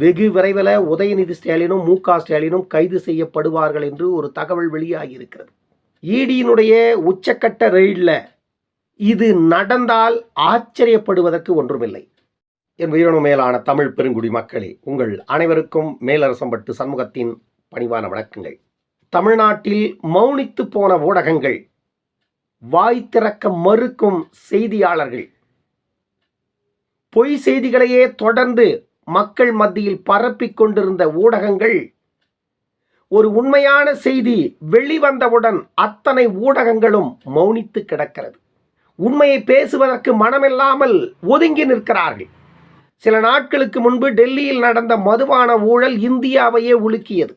வெகு விரைவில் உதயநிதி ஸ்டாலினும் மு ஸ்டாலினும் கைது செய்யப்படுவார்கள் என்று ஒரு தகவல் வெளியாகியிருக்கிறது. ஈடியினுடைய உச்சக்கட்ட ரெய்டில் இது நடந்தால் ஆச்சரியப்படுவதற்கு ஒன்றுமில்லை. என் உயிரினும் மேலான தமிழ் பெருங்குடி மக்களே உங்கள் அனைவருக்கும் மேலரசம்பட்டு சண்முகத்தின் பணிவான வணக்கங்கள். தமிழ்நாட்டில் மௌனித்து போன ஊடகங்கள் வாய் திறக்க மறுக்கும் செய்தியாளர்கள் பொய் செய்திகளையே தொடர்ந்து மக்கள் மத்தியில் பரப்பிக் கொண்டிருந்த ஊடகங்கள் ஒரு உண்மையான செய்தி வெளிவந்தவுடன் அத்தனை ஊடகங்களும் மௌனித்து கிடக்கிறது. உண்மையை பேசுவதற்கு மனமில்லாமல் ஒதுங்கி நிற்கிறார்கள். சில நாட்களுக்கு முன்பு டெல்லியில் நடந்த மதுபான ஊழல் இந்தியாவையே உலுக்கியது.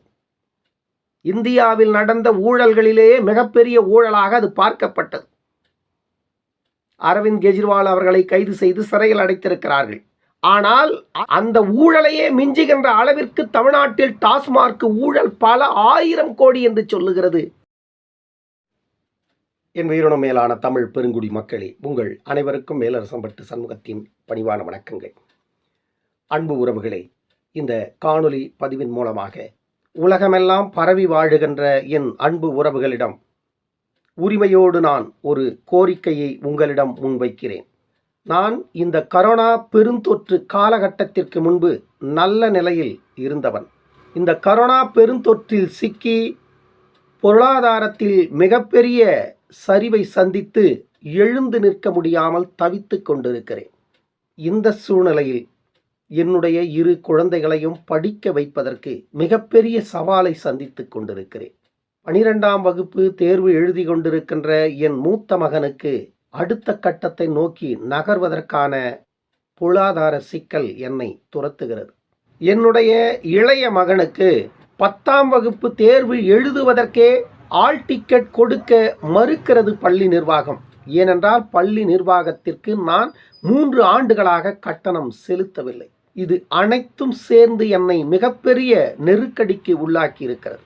இந்தியாவில் நடந்த ஊழல்களிலேயே மிகப்பெரிய ஊழலாக அது பார்க்கப்பட்டது. அரவிந்த் கெஜ்ரிவால் அவர்களை கைது செய்து சிறையில் அடைத்திருக்கிறார்கள். ஆனால் அந்த ஊழலையே மிஞ்சுகின்ற அளவிற்கு தமிழ்நாட்டில் டாஸ்மார்க் ஊழல் பல ஆயிரம் கோடி என்று சொல்லுகிறது. என் உயிரினம் மேலான தமிழ் பெருங்குடி மக்களே உங்கள் அனைவருக்கும் மேலரசம்பட்டு சண்முகத்தின் பணிவான வணக்கங்கள். அன்பு உறவுகளே இந்த காணொளி பதிவின் மூலமாக உலகமெல்லாம் பரவி வாழுகின்ற என் அன்பு உறவுகளிடம் உரிமையோடு நான் ஒரு கோரிக்கையை உங்களிடம் முன்வைக்கிறேன். நான் இந்த கரோனா பெருந்தொற்று காலகட்டத்திற்கு முன்பு நல்ல நிலையில் இருந்தவன். இந்த கரோனா பெருந்தொற்றில் சிக்கி பொருளாதாரத்தில் மிகப்பெரிய சரிவை சந்தித்து எழுந்து நிற்க முடியாமல் தவித்து கொண்டிருக்கிறேன். இந்த சூழ்நிலையில் என்னுடைய இரு குழந்தைகளையும் படிக்க வைப்பதற்கு மிகப்பெரிய சவாலை சந்தித்து கொண்டிருக்கிறேன். பனிரெண்டாம் வகுப்பு தேர்வு எழுதி கொண்டிருக்கின்ற என் மூத்த மகனுக்கு அடுத்த கட்டத்தை நோக்கி நகர்வதற்கான பொருளாதார சிக்கல் என்னை துரத்துகிறது. என்னுடைய இளைய மகனுக்கு பத்தாம் வகுப்பு தேர்வு எழுதுவதற்கே ஆல் டிக்கெட் கொடுக்க மறுக்கிறது பள்ளி நிர்வாகம். ஏனென்றால் பள்ளி நிர்வாகத்திற்கு நான் மூன்று ஆண்டுகளாக கட்டணம் செலுத்தவில்லை. இது அனைத்தும் சேர்ந்து என்னை மிகப்பெரிய நெருக்கடிக்கு உள்ளாக்கி இருக்கிறது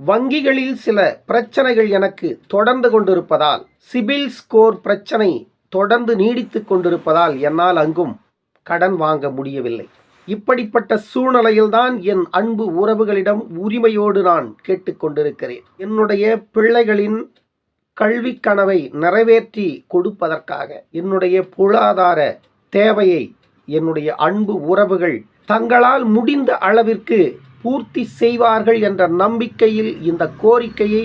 வங்கிகளில் சில பிரச்சனைகள் எனக்கு தொடர்ந்து கொண்டிருப்பதால் சிபில் ஸ்கோர் பிரச்சனை தொடர்ந்து நீடித்து கொண்டிருப்பதால் என்னால் அங்கும் கடன் வாங்க முடியவில்லை. இப்படிப்பட்ட சூழ்நிலையில்தான் என் அன்பு உறவுகளிடம் உரிமையோடு நான் கேட்டுக்கொண்டிருக்கிறேன் என்னுடைய பிள்ளைகளின் கல்வி கனவை நிறைவேற்றி கொடுப்பதற்காக என்னுடைய பொருளாதார தேவையை என்னுடைய அன்பு உறவுகள் தங்களால் முடிந்த அளவிற்கு பூர்த்தி செய்வார்கள் என்ற நம்பிக்கையில் இந்த கோரிக்கையை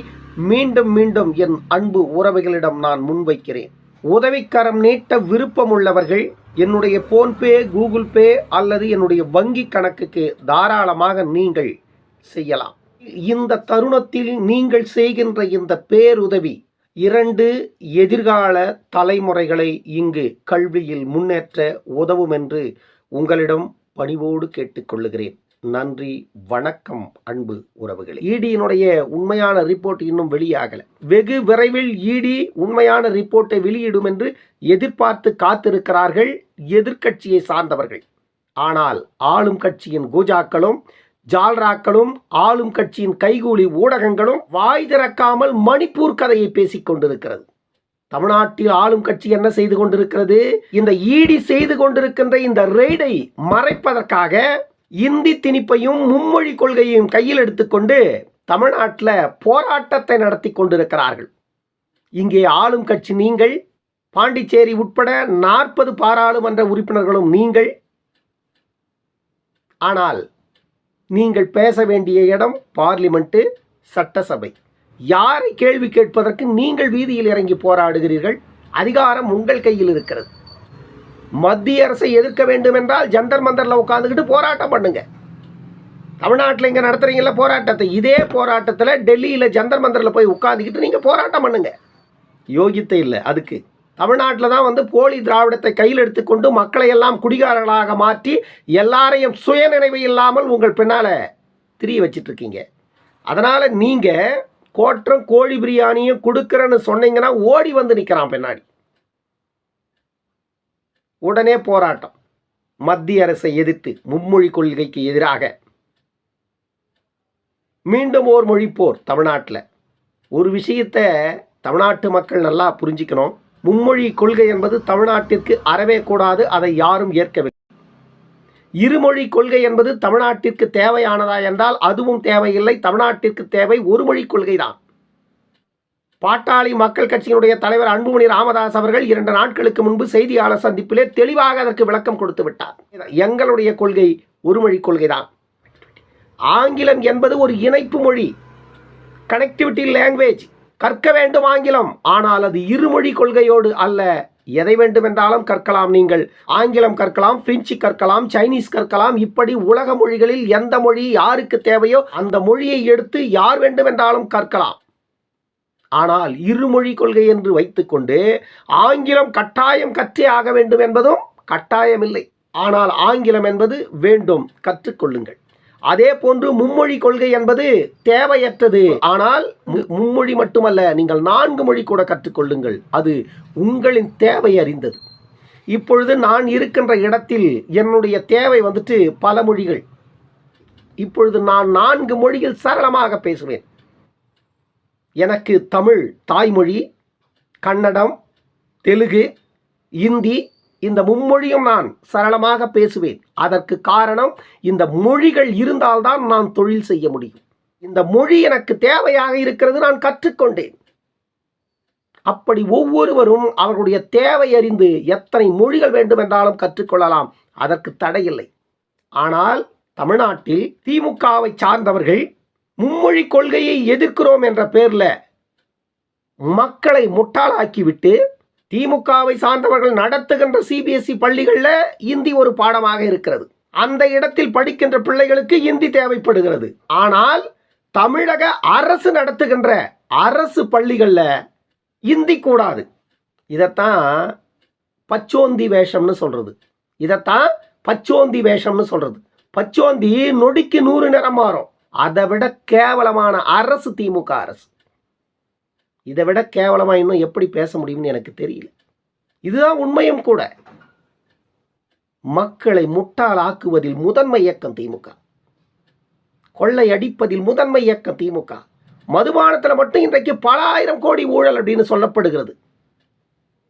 மீண்டும் மீண்டும் என் அன்பு உறவுகளிடம் நான் முன்வைக்கிறேன். உதவிக்கரம் நீட்ட விருப்பமுள்ளவர்கள் என்னுடைய போன்பே கூகுள் பே அல்லது என்னுடைய வங்கி கணக்குக்கு தாராளமாக நீங்கள் செய்யலாம். இந்த தருணத்தில் நீங்கள் செய்கின்ற இந்த பேருதவி இரண்டு எதிர்கால தலைமுறைகளை இங்கு கல்வியில் முன்னேற்ற உதவும் என்று உங்களிடம் பணிவோடு கேட்டுக்கொள்ளுகிறேன் நன்றி வணக்கம் அன்பு உறவுகளே. ஈடியினுடைய உண்மையான ரிப்போர்ட் இன்னும் வெளியாகல. வெகு விரைவில் ஈடி உண்மையான ரிப்போர்ட்டை வெளியிடும் என்று எதிர்பார்த்து காத்திருக்கிறார்கள் எதிர்க்கட்சியை சார்ந்தவர்கள். ஆனால் ஆளும் கட்சியின் கூஜாக்களும் ஜால்ராக்களும் ஆளும் கட்சியின் கைகூலி ஊடகங்களும் வாய் திறக்காமல் மணிப்பூர் கதையை பேசிக் கொண்டிருக்கிறது. தமிழ்நாட்டில் ஆளும் கட்சி என்ன செய்து கொண்டிருக்கிறது? இந்த ஈடி செய்து கொண்டிருக்கின்ற இந்த ரெய்டை மறைப்பதற்காக இந்தி திணிப்பையும் மும்மொழி கொள்கையையும் கையில் எடுத்துக்கொண்டு தமிழ்நாட்டில் போராட்டத்தை நடத்தி கொண்டிருக்கிறார்கள். இங்கே ஆளும் கட்சி நீங்கள் பாண்டிச்சேரி உட்பட நாற்பது பாராளுமன்ற உறுப்பினர்களும் நீங்கள். ஆனால் நீங்கள் பேச வேண்டிய இடம் பார்லிமெண்ட்டு சட்டசபை. யாரை கேள்வி கேட்பதற்கு நீங்கள் வீதியில் இறங்கி போராடுகிறீர்கள்? அதிகாரம் உங்கள் கையில் இருக்கிறது. மத்திய அரசை எதிர்க்க வேண்டும் என்றால் ஜந்தர் மந்தரில் உட்காந்துக்கிட்டு போராட்டம் பண்ணுங்க. தமிழ்நாட்டில் இங்கே நடத்துகிறீங்கள போராட்டத்தை. இதே போராட்டத்தில் டெல்லியில் ஜந்தர் மந்தரில் போய் உட்காந்துக்கிட்டு நீங்கள் போராட்டம் பண்ணுங்க. யோகித்தை இல்லை அதுக்கு. தமிழ்நாட்டில் தான் வந்து போலி திராவிடத்தை கையில் எடுத்துக்கொண்டு மக்களை எல்லாம் குடிகாரர்களாக மாற்றி எல்லாரையும் சுயநினைவு இல்லாமல் உங்கள் பின்னால் திரிய வச்சிட்ருக்கீங்க. அதனால் நீங்கள் கோற்றம் கோழி பிரியாணியும் கொடுக்குறேன்னு சொன்னீங்கன்னா ஓடி வந்து நிற்கிறான் பின்னாடி. உடனே போராட்டம். மத்திய அரசை எதிர்த்து மும்மொழி கொள்கைக்கு எதிராக. மீண்டும் ஓர் மொழி போர் தமிழ்நாட்டில். ஒரு விஷயத்தை தமிழ்நாட்டு மக்கள் நல்லா புரிஞ்சிக்கணும். மும்மொழி கொள்கை என்பது தமிழ்நாட்டிற்கு அறவே கூடாது அதை யாரும் ஏற்கவில்லை. இருமொழி கொள்கை என்பது தமிழ்நாட்டிற்கு தேவையானதா என்றால் அதுவும் தேவையில்லை தமிழ்நாட்டிற்கு தேவை ஒரு மொழி கொள்கை தான் பாட்டாளி மக்கள் கட்சியினுடைய தலைவர் அன்புமணி ராமதாஸ் அவர்கள் இரண்டு நாட்களுக்கு முன்பு செய்தியாளர் சந்திப்பிலே தெளிவாக அதற்கு விளக்கம் கொடுத்து விட்டார். எங்களுடைய கொள்கை ஒரு மொழி கொள்கைதான். ஆங்கிலம் என்பது ஒரு இணைப்பு மொழி. கனெக்டிவிட்டி லாங்குவேஜ் கற்க வேண்டும் ஆங்கிலம். ஆனால் அது இருமொழி கொள்கையோடு அல்ல. எதை வேண்டுமென்றாலும் கற்கலாம் நீங்கள். ஆங்கிலம் கற்கலாம் பிரெஞ்சு கற்கலாம் சைனீஸ் கற்கலாம். இப்படி உலக மொழிகளில் எந்த மொழி யாருக்கு தேவையோ அந்த மொழியை எடுத்து யார் வேண்டுமென்றாலும் கற்கலாம். ஆனால் இருமொழி கொள்கை என்று வைத்துக்கொண்டு ஆங்கிலம் கட்டாயம் கற்றே ஆக வேண்டும் என்பதும் கட்டாயமில்லை. ஆனால் ஆங்கிலம் என்பது வேண்டும் கற்றுக்கொள்ளுங்கள். அதே போன்று மும்மொழி கொள்கை என்பது தேவையற்றது. ஆனால் மும்மொழி மட்டுமல்ல நீங்கள் நான்கு மொழி கூட கற்றுக்கொள்ளுங்கள். அது உங்களின் தேவை அறிந்தது. இப்பொழுது நான் இருக்கின்ற இடத்தில் என்னுடைய தேவை வந்துட்டு பல மொழிகள். இப்பொழுது நான் நான்கு மொழியில் சரளமாக பேசுவேன். எனக்கு தமிழ் தாய்மொழி கன்னடம் தெலுங்கு இந்தி இந்த மும்மொழியும் நான் சரளமாக பேசுவேன். அதற்கு காரணம் இந்த மொழிகள் இருந்தால்தான் நான் தொழில் செய்ய முடியும். இந்த மொழி எனக்கு தேவையாக இருக்கிறது நான் கற்றுக்கொண்டேன். அப்படி ஒவ்வொருவரும் அவர்களுடைய தேவை அறிந்து எத்தனை மொழிகள் வேண்டுமென்றாலும் கற்றுக்கொள்ளலாம். அதற்கு தடையில்லை. ஆனால் தமிழ்நாட்டில் திமுகவை சார்ந்தவர்கள் மும்மொழி கொள்கையை எதிர்க்கிறோம் என்ற பேரில் மக்களை முட்டாளாக்கிவிட்டு திமுகவை சார்ந்தவர்கள் நடத்துகின்ற சிபிஎஸ்இ பள்ளிகளில் இந்தி ஒரு பாடமாக இருக்கிறது. அந்த இடத்தில் படிக்கின்ற பிள்ளைகளுக்கு இந்தி தேவைப்படுகிறது. ஆனால் தமிழக அரசு நடத்துகின்ற அரசு பள்ளிகளில் இந்தி கூடாது. இதைத்தான் பச்சோந்தி வேஷம்னு சொல்கிறது இதைத்தான் பச்சோந்தி வேஷம்னு சொல்கிறது பச்சோந்தி நொடிக்கு நூறு நிறம் மாறும். அதை விட கேவலமான அரசு திமுக அரசு. இதை விட கேவலமாக இன்னும் எப்படி பேச முடியும்னு எனக்கு தெரியல. இதுதான் உண்மையும் கூட. மக்களை முட்டாளாக்குவதில் முதன்மை இயக்கம் திமுக. கொள்ளை அடிப்பதில் முதன்மை இயக்கம் திமுக. மதுபானத்தில் மட்டும் இன்றைக்கு பல ஆயிரம் கோடி ஊழல் அப்படின்னு சொல்லப்படுகிறது.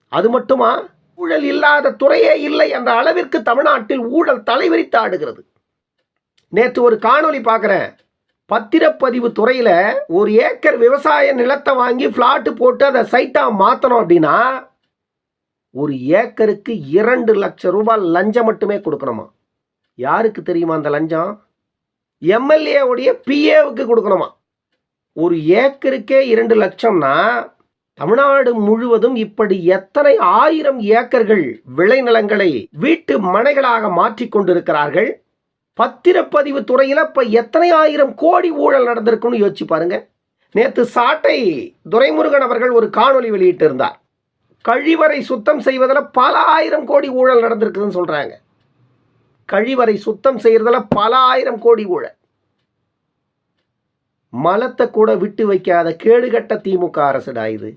அது மட்டுமா? ஊழல் இல்லாத துறையே இல்லை என்ற அளவிற்கு தமிழ்நாட்டில் ஊழல் தலைவிரித்து ஆடுகிறது. நேற்று ஒரு காணொளி பார்க்குறேன். பத்திரப்பதிவு துறையில் ஒரு ஏக்கர் விவசாய நிலத்தை வாங்கி ஃப்ளாட்டு போட்டு அதை சைட்டாக மாற்றணும் அப்படின்னா ஒரு ஏக்கருக்கு இரண்டு லட்சம் ரூபாய் லஞ்சம் மட்டுமே கொடுக்கணுமா? யாருக்கு தெரியுமா அந்த லஞ்சம்? எம்எல்ஏவுடைய பிஏவுக்கு கொடுக்கணுமா? ஒரு ஏக்கருக்கே இரண்டு லட்சம்னா தமிழ்நாடு முழுவதும் இப்படி எத்தனை ஆயிரம் ஏக்கர்கள் விளைநிலங்களை வீட்டு மனைகளாக மாற்றிக்கொண்டிருக்கிறார்கள் கொண்டிருக்கிறார்கள்? பத்திரப்பதிவு துறையில் இப்போ எத்தனை ஆயிரம் கோடி ஊழல் நடந்திருக்குன்னு யோசிச்சு பாருங்க. நேற்று சாட்டை துரைமுருகன் அவர்கள் ஒரு காணொளி வெளியிட்டிருந்தார். கழிவறை சுத்தம் செய்வதில் பல ஆயிரம் கோடி ஊழல் நடந்திருக்குதுன்னு சொல்கிறாங்க கழிவறை சுத்தம் செய்கிறதுல பல ஆயிரம் கோடி ஊழல். மலத்தை கூட விட்டு வைக்காத கேடுகட்ட திமுக அரசுடா இது.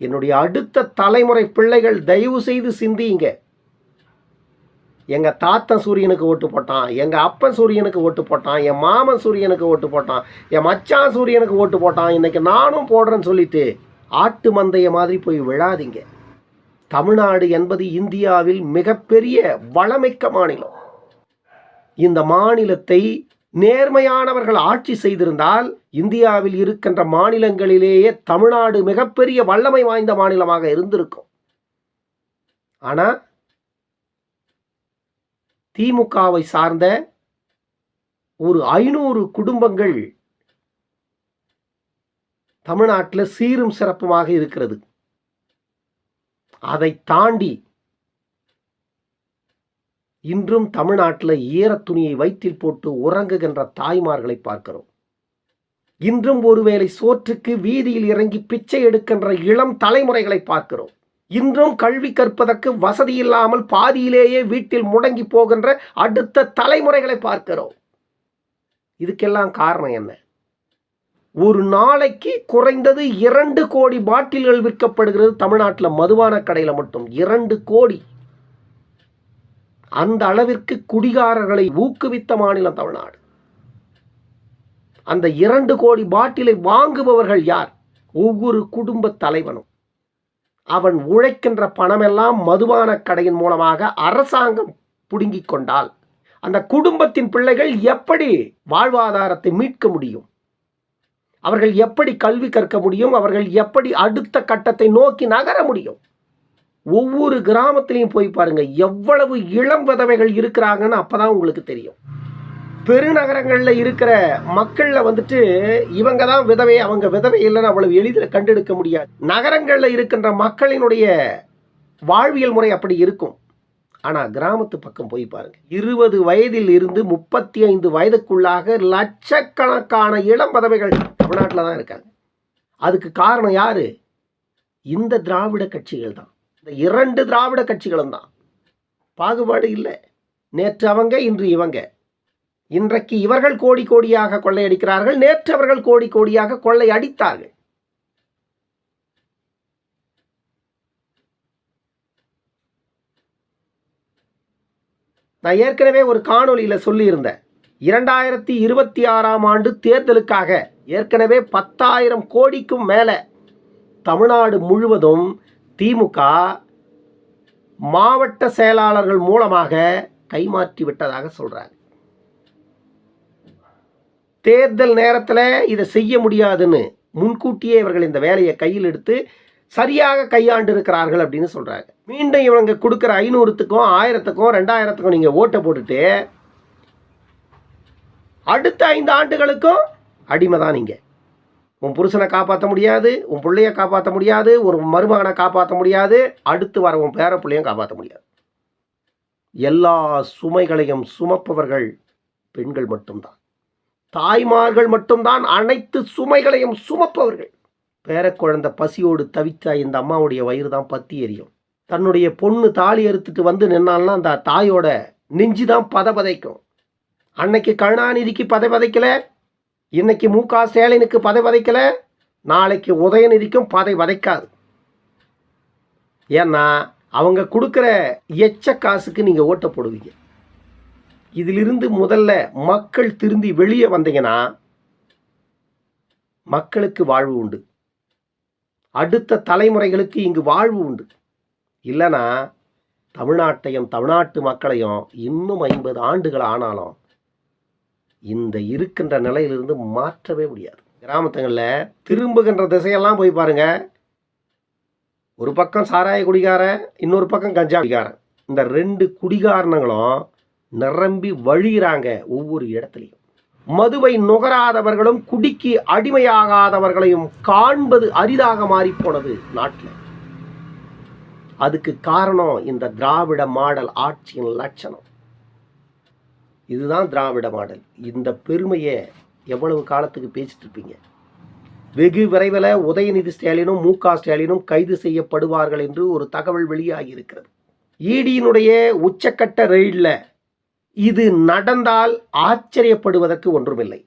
என்னுடைய அடுத்த தலைமுறை பிள்ளைகள் தயவு செய்து சிந்தியுங்க. எங்கள் தாத்தன் சூரியனுக்கு ஓட்டு போட்டான் எங்கள் அப்பன் சூரியனுக்கு ஓட்டு போட்டான் என் மாமன் சூரியனுக்கு ஓட்டு போட்டான் என் மச்சான் சூரியனுக்கு ஓட்டு போட்டான் இன்றைக்கி நானும் போடுறேன்னு சொல்லிட்டு ஆட்டு மந்தைய மாதிரி போய் விழாதீங்க. தமிழ்நாடு என்பது இந்தியாவில் மிகப்பெரிய வளமிக்க மாநிலம். இந்த மாநிலத்தை நேர்மையானவர்கள் ஆட்சி செய்திருந்தால் இந்தியாவில் இருக்கின்ற மாநிலங்களிலேயே தமிழ்நாடு மிகப்பெரிய வல்லமை வாய்ந்த மாநிலமாக இருந்திருக்கும். ஆனால் திமுகவை சார்ந்த ஒரு ஐநூறு குடும்பங்கள் தமிழ்நாட்டில் சீரும் சிறப்புமாக இருக்கிறது. அதை தாண்டி இன்றும் தமிழ்நாட்டில் ஈரத்துணியை வயிற்றில் போட்டு உறங்குகின்ற தாய்மார்களை பார்க்கிறோம். இன்றும் ஒருவேளை சோற்றுக்கு வீதியில் இறங்கி பிச்சை எடுக்கின்ற இளம் தலைமுறைகளை பார்க்கிறோம். இன்றும் கல்வி கற்பதற்கு வசதி இல்லாமல் பாதியிலேயே வீட்டில் முடங்கி போகின்ற அடுத்த தலைமுறைகளை பார்க்கிறோம். இதுக்கெல்லாம் காரணம் என்ன? ஒரு நாளைக்கு குறைந்தது இரண்டு கோடி பாட்டில்கள் விற்கப்படுகிறது தமிழ்நாட்டில் மதுபான கடையில் மட்டும். இரண்டு கோடி. அந்த அளவிற்கு குடிகாரர்களை ஊக்குவித்த மாநிலம் தமிழ்நாடு. அந்த இரண்டு கோடி பாட்டிலை வாங்குபவர்கள் யார்? ஒவ்வொரு குடும்ப தலைவனும். அவன் உழைக்கின்ற பணமெல்லாம் மதுபான கடையின் மூலமாக அரசாங்கம் புடுங்கிக் கொண்டால் அந்த குடும்பத்தின் பிள்ளைகள் எப்படி வாழ்வாதாரத்தை மீட்க முடியும்? அவர்கள் எப்படி கல்வி கற்க முடியும்? அவர்கள் எப்படி அடுத்த கட்டத்தை நோக்கி நகர முடியும்? ஒவ்வொரு கிராமத்திலையும் போய் பாருங்க எவ்வளவு இளம் விதவைகள் இருக்கிறாங்கன்னு அப்பதான் உங்களுக்கு தெரியும். பெருநகரங்களில் இருக்கிற மக்களில் வந்துட்டு இவங்க தான் விதவை அவங்க விதவை இல்லைன்னு அவ்வளவு எளிதில் கண்டெடுக்க முடியாது. நகரங்களில் இருக்கின்ற மக்களினுடைய வாழ்வியல் முறை அப்படி இருக்கும். ஆனால் கிராமத்து பக்கம் போய் பாருங்க. இருபது வயதில் இருந்து முப்பத்தி ஐந்து வயதுக்குள்ளாக லட்சக்கணக்கான இளம் பதவிகள் தமிழ்நாட்டில் தான் இருக்காங்க. அதுக்கு காரணம் யார்? இந்த திராவிட கட்சிகள் தான். இந்த இரண்டு திராவிட கட்சிகளும் தான். பாகுபாடு இல்லை. நேற்று அவங்க இன்று இவங்க. இன்றைக்கு இவர்கள் கோடி கோடியாக கொள்ளையடிக்கிறார்கள் நேற்று அவர்கள் கோடி கோடியாக கொள்ளை அடித்தார்கள் நான் ஏற்கனவே ஒரு காணொலியில் சொல்லியிருந்தேன் இரண்டாயிரத்தி இருபத்தி ஆறாம் ஆண்டு தேர்தலுக்காக ஏற்கனவே பத்தாயிரம் கோடிக்கும் மேலே தமிழ்நாடு முழுவதும் திமுக மாவட்ட செயலாளர்கள் மூலமாக கைமாற்றி விட்டதாக சொல்கிறாங்க தேர்தல் நேரத்தில் இதை செய்ய முடியாதுன்னு முன்கூட்டியே இவர்கள் இந்த வேலையை கையில் எடுத்து சரியாக கையாண்டு இருக்கிறார்கள் அப்படின்னு சொல்கிறாங்க மீண்டும் இவங்க கொடுக்குற ஐநூறுத்துக்கும் ஆயிரத்துக்கும் ரெண்டாயிரத்துக்கும் நீங்கள் ஓட்டை போட்டுட்டு அடுத்த ஐந்து ஆண்டுகளுக்கும் அடிமை தான் நீங்கள் உன் புருஷனை காப்பாற்ற முடியாது உன் பிள்ளைய காப்பாற்ற முடியாது ஒரு மருமகனை காப்பாற்ற முடியாது அடுத்து வர உன் பேர பிள்ளையும் காப்பாற்ற முடியாது. எல்லா சுமைகளையும் சுமப்பவர்கள் பெண்கள் மட்டும்தான். தாய்மார்கள் மட்டும்தான் அனைத்து சுமைகளையும் சுமப்பவர்கள். பேரக்குழந்தை பசியோடு தவித்த இந்த அம்மாவுடைய வயிறு தான் பத்தி எரியும். தன்னுடைய பொண்ணு தாலி அறுத்துட்டு வந்து நின்னால்னா அந்த தாயோட நெஞ்சு தான் பதபதைக்கும். அன்னைக்கு கருணாநிதிக்கு பதை பதைக்கல? இன்னைக்கு மு க ஸ்டாலினுக்கு பதை பதைக்கல? நாளைக்கு உதயநிதிக்கும் பதை வதைக்காது ஏன்னா அவங்க கொடுக்குற எச்ச காசுக்கு நீங்கள் ஓட்ட போடுவீங்க. இதிலிருந்து முதல்ல மக்கள் திருந்தி வெளியே வந்தீங்கன்னா மக்களுக்கு வாழ்வு உண்டு. அடுத்த தலைமுறைகளுக்கு இங்கு வாழ்வு உண்டு. இல்லைனா தமிழ்நாட்டையும் தமிழ்நாட்டு மக்களையும் இன்னும் ஐம்பது ஆண்டுகள் ஆனாலும் இந்த இருக்கின்ற நிலையிலிருந்து மாற்றவே முடியாது. கிராமத்துங்களில் திரும்புகின்ற திசையெல்லாம் போய் பாருங்க. ஒரு பக்கம் சாராய குடிகாரன் இன்னொரு பக்கம் கஞ்சா குடிகாரன். இந்த ரெண்டு குடிகாரணங்களும் நிரம்பி வழிகிறாங்க ஒவ்வொரு இடத்துலையும். மதுவை நுகராதவர்களும் குடிக்கு அடிமையாகாதவர்களையும் காண்பது அரிதாக மாறிப்போனது நாட்டில். அதுக்கு காரணம் இந்த திராவிட மாடல் ஆட்சியின் லட்சணம். இதுதான் திராவிட மாடல். இந்த பெருமையை எவ்வளவு காலத்துக்கு பேசிட்டு இருப்பீங்க? வெகு விரைவில் உதயநிதி ஸ்டாலினும் மு க ஸ்டாலினும் கைது செய்யப்படுவார்கள் என்று ஒரு தகவல் வெளியாகி இருக்கிறது. ஈடியினுடைய உச்சக்கட்ட ரெயிலில் இது நடந்தால் ஆச்சரியப்படுவதற்கு ஒன்றுமில்லை.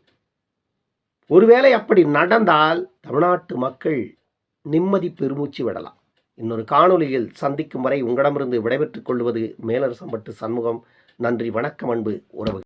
ஒருவேளை அப்படி நடந்தால் தமிழ்நாட்டு மக்கள் நிம்மதி பெருமூச்சு விடலாம். இன்னொரு காணொளியில் சந்திக்கும் வரை உங்களிடமிருந்து விடைபெற்றுக் கொள்வது மேலரசம்பட்டு சண்முகம். நன்றி வணக்கம் அன்பு உறவு